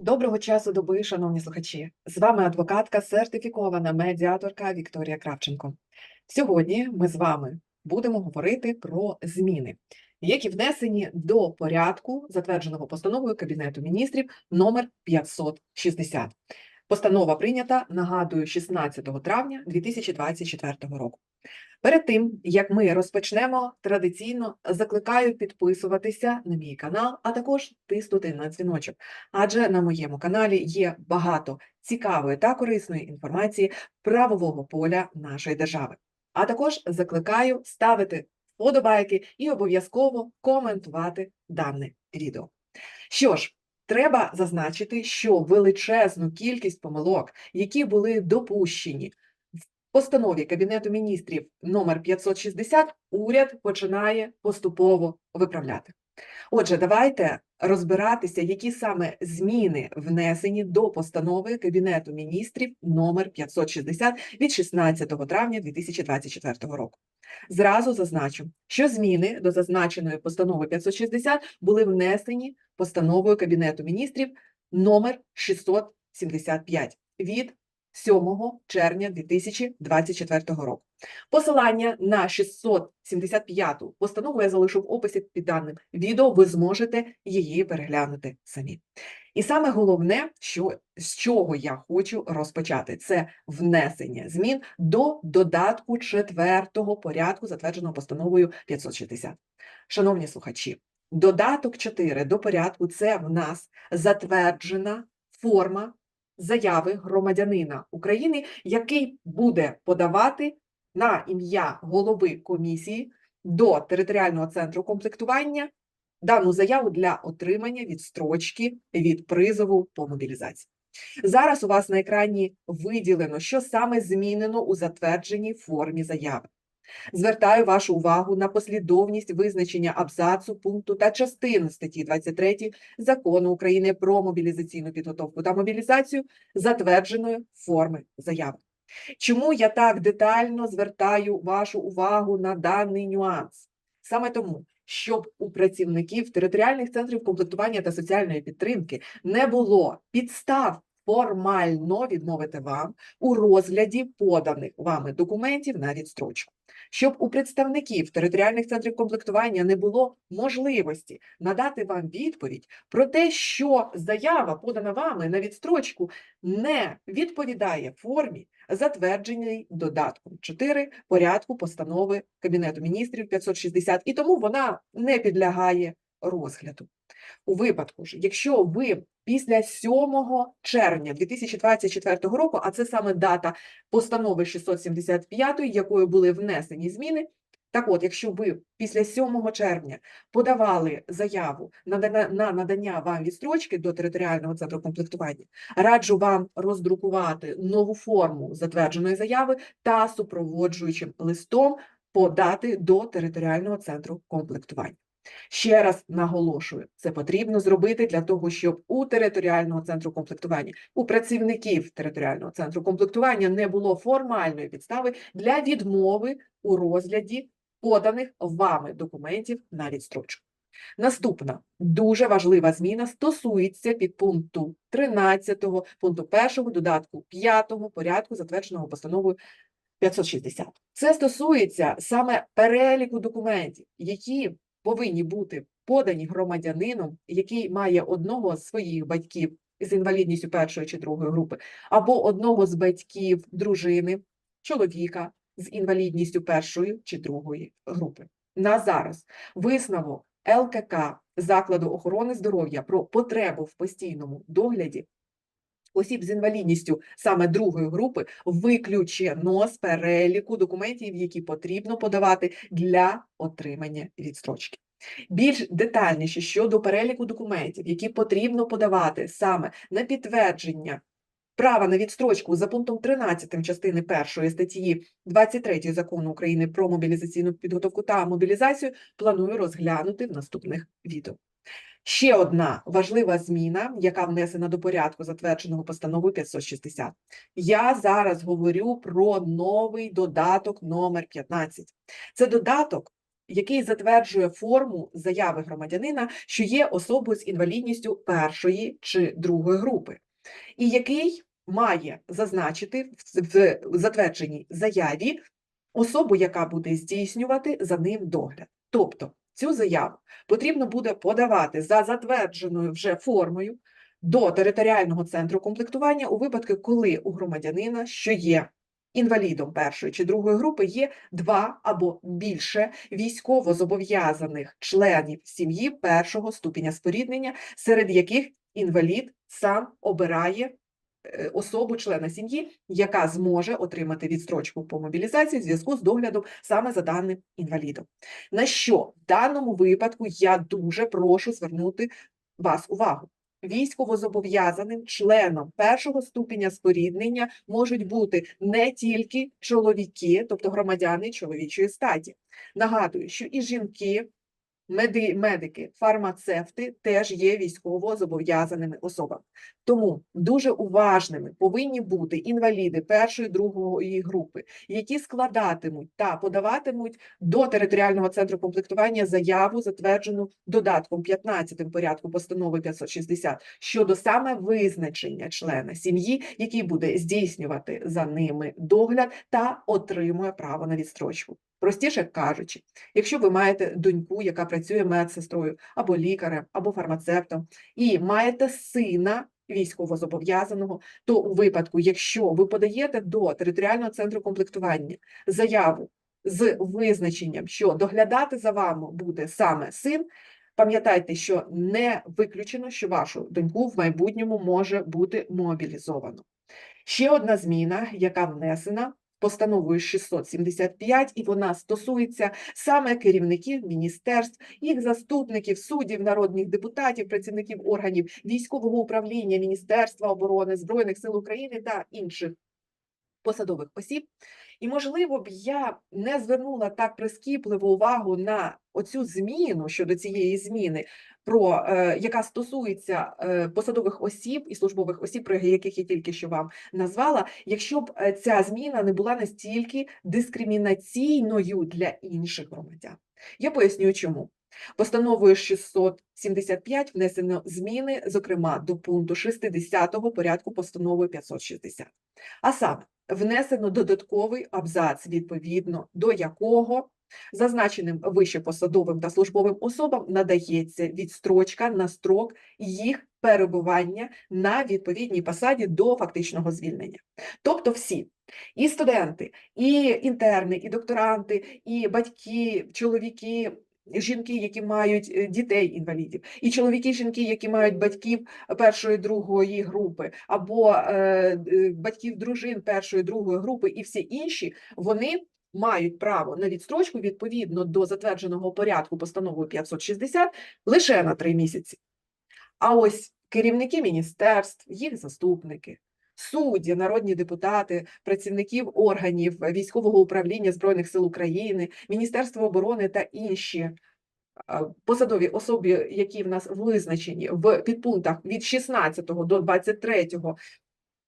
Доброго часу доби, шановні слухачі! З вами адвокатка, сертифікована медіаторка Вікторія Кравченко. Сьогодні ми з вами будемо говорити про зміни, які внесені до порядку, затвердженого постановою Кабінету міністрів номер 560. Постанова прийнята, нагадую, 16 травня 2024 року. Перед тим, як ми розпочнемо, традиційно закликаю підписуватися на мій канал, а також тиснути на дзвіночок, адже на моєму каналі є багато цікавої та корисної інформації правового поля нашої держави. А також закликаю ставити вподобайки і обов'язково коментувати дане відео. Що ж, треба зазначити, що величезну кількість помилок, які були допущені в постанові Кабінету міністрів номер 560, уряд починає поступово виправляти. Отже, давайте розбиратися, які саме зміни внесені до постанови Кабінету міністрів номер 560 від 16 травня 2024 року. Зразу зазначу, що зміни до зазначеної постанови 560 були внесені постановою Кабінету міністрів номер 675 від 7 червня 2024 року. Посилання на 675 постанову я залишу в описі під даним відео, ви зможете її переглянути самі. І саме головне, що, з чого я хочу розпочати, це внесення змін до додатку четвертого порядку, затвердженого постановою 560. Шановні слухачі, додаток 4 до порядку це в нас затверджена форма заяви громадянина України, який буде подавати на ім'я голови комісії до територіального центру комплектування дану заяву для отримання відстрочки від призову по мобілізації. Зараз у вас на екрані виділено, що саме змінено у затвердженій формі заяви. Звертаю вашу увагу на послідовність визначення абзацу, пункту та частини статті 23 Закону України про мобілізаційну підготовку та мобілізацію затвердженої форми заяви. Чому я так детально звертаю вашу увагу на даний нюанс? Саме тому, щоб у працівників територіальних центрів комплектування та соціальної підтримки не було підстав формально відмовити вам у розгляді поданих вами документів на відстрочку. Щоб у представників територіальних центрів комплектування не було можливості надати вам відповідь про те, що заява, подана вами на відстрочку, не відповідає формі, затвердженій додатком 4 порядку постанови Кабінету міністрів 560, і тому вона не підлягає розгляду. У випадку ж, якщо ви після 7 червня 2024 року, а це саме дата постанови 675, якою були внесені зміни, так от, якщо ви після 7 червня подавали заяву на на надання вам відстрочки до територіального центру комплектування, раджу вам роздрукувати нову форму затвердженої заяви та супроводжуючим листом подати до територіального центру комплектування. Ще раз наголошую, це потрібно зробити для того, щоб у територіального центру комплектування, у працівників територіального центру комплектування не було формальної підстави для відмови у розгляді поданих вами документів на відстрочку. Наступна дуже важлива зміна стосується підпункту 13 пункту 1 додатку 5 порядку, затвердженого постановою 560. Це стосується саме переліку документів, які повинні бути подані громадянином, який має одного з своїх батьків з інвалідністю першої чи другої групи, або одного з батьків дружини, чоловіка з інвалідністю першої чи другої групи. На зараз висновок ЛКК закладу охорони здоров'я про потребу в постійному догляді осіб з інвалідністю саме другої групи виключено з переліку документів, які потрібно подавати для отримання відстрочки. Більш детальніше щодо переліку документів, які потрібно подавати саме на підтвердження права на відстрочку за пунктом 13 частини 1 статті 23 Закону України про мобілізаційну підготовку та мобілізацію, планую розглянути в наступних відео. Ще одна важлива зміна, яка внесена до порядку, затвердженого постановою 560. Я зараз говорю про новий додаток номер 15. Це додаток який затверджує форму заяви громадянина, що є особою з інвалідністю першої чи другої групи, і який має зазначити в в затвердженій заяві особу, яка буде здійснювати за ним догляд. Тобто цю заяву потрібно буде подавати за затвердженою вже формою до територіального центру комплектування у випадку, коли у громадянина, що є інвалідом першої чи другої групи, є два або більше військово-зобов'язаних членів сім'ї першого ступеня споріднення, серед яких інвалід сам обирає особу члена сім'ї, яка зможе отримати відстрочку по мобілізації в зв'язку з доглядом саме за даним інвалідом. На що в даному випадку я дуже прошу звернути вас увагу. Військовозобов'язаним членом першого ступеня споріднення можуть бути не тільки чоловіки, тобто громадяни чоловічої статі. Нагадую, що і жінки, меди, медики, фармацевти теж є військово зобов'язаними особами. Тому дуже уважними повинні бути інваліди першої другої групи, які складатимуть та подаватимуть до територіального центру комплектування заяву, затверджену додатком 15 порядку постанови 560 щодо саме визначення члена сім'ї, який буде здійснювати за ними догляд та отримує право на відстрочку. Простіше кажучи, якщо ви маєте доньку, яка працює медсестрою або лікарем, або фармацевтом, і маєте сина військовозобов'язаного, то у випадку, якщо ви подаєте до територіального центру комплектування заяву з визначенням, що доглядати за вами буде саме син, пам'ятайте, що не виключено, що вашу доньку в майбутньому може бути мобілізовано. Ще одна зміна, яка внесена постановою 675, і вона стосується саме керівників міністерств, їх заступників, суддів, народних депутатів, працівників органів військового управління, Міністерства оборони, Збройних сил України та інших посадових осіб. І, можливо, б я не звернула так прискіпливу увагу на оцю зміну щодо цієї зміни, про е, яка стосується е, посадових осіб і службових осіб, про яких я тільки що вам назвала, якщо б е, ця зміна не була настільки дискримінаційною для інших громадян. Я поясню, чому. Постановою 675 внесено зміни, зокрема, до пункту 60 порядку постанови 560. А саме внесено додатковий абзац, відповідно до якого зазначеним вище посадовим та службовим особам надається відстрочка на строк їх перебування на відповідній посаді до фактичного звільнення. Тобто всі. І студенти, і інтерни, і докторанти, і батьки, чоловіки, жінки, які мають е, дітей-інвалідів, і чоловіки, жінки, які мають батьків першої другої групи, або е, е, батьків дружин першої другої групи, і всі інші, вони мають право на відстрочку відповідно до затвердженого порядку постановою 560 лише на три місяці. А ось керівники міністерств, їх заступники. Судді, народні депутати, працівників органів військового управління Збройних сил України, Міністерства оборони та інші посадові особи, які в нас визначені в підпунктах від 16 до 23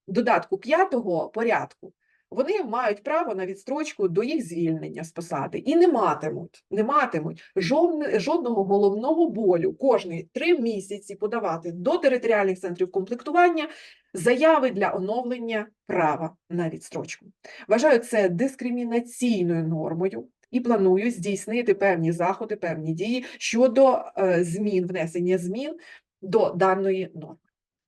додатку 5 порядку, вони мають право на відстрочку до їх звільнення з посади і не матимуть, не матимуть жодне, жодного головного болю кожні три місяці подавати до територіальних центрів комплектування заяви для оновлення права на відстрочку. Вважаю це дискримінаційною нормою. І планую здійснити певні заходи, певні дії щодо е, змін, внесення змін до даної норми.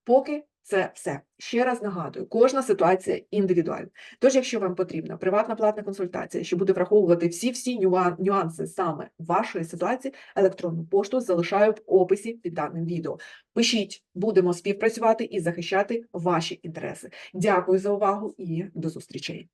Поки це все. Ще раз нагадую, кожна ситуація індивідуальна. Тож, якщо вам потрібна приватна платна консультація, що буде враховувати всі-всі нюанси саме вашої ситуації, електронну пошту залишаю в описі під даним відео. Пишіть, будемо співпрацювати і захищати ваші інтереси. Дякую за увагу і до зустрічей.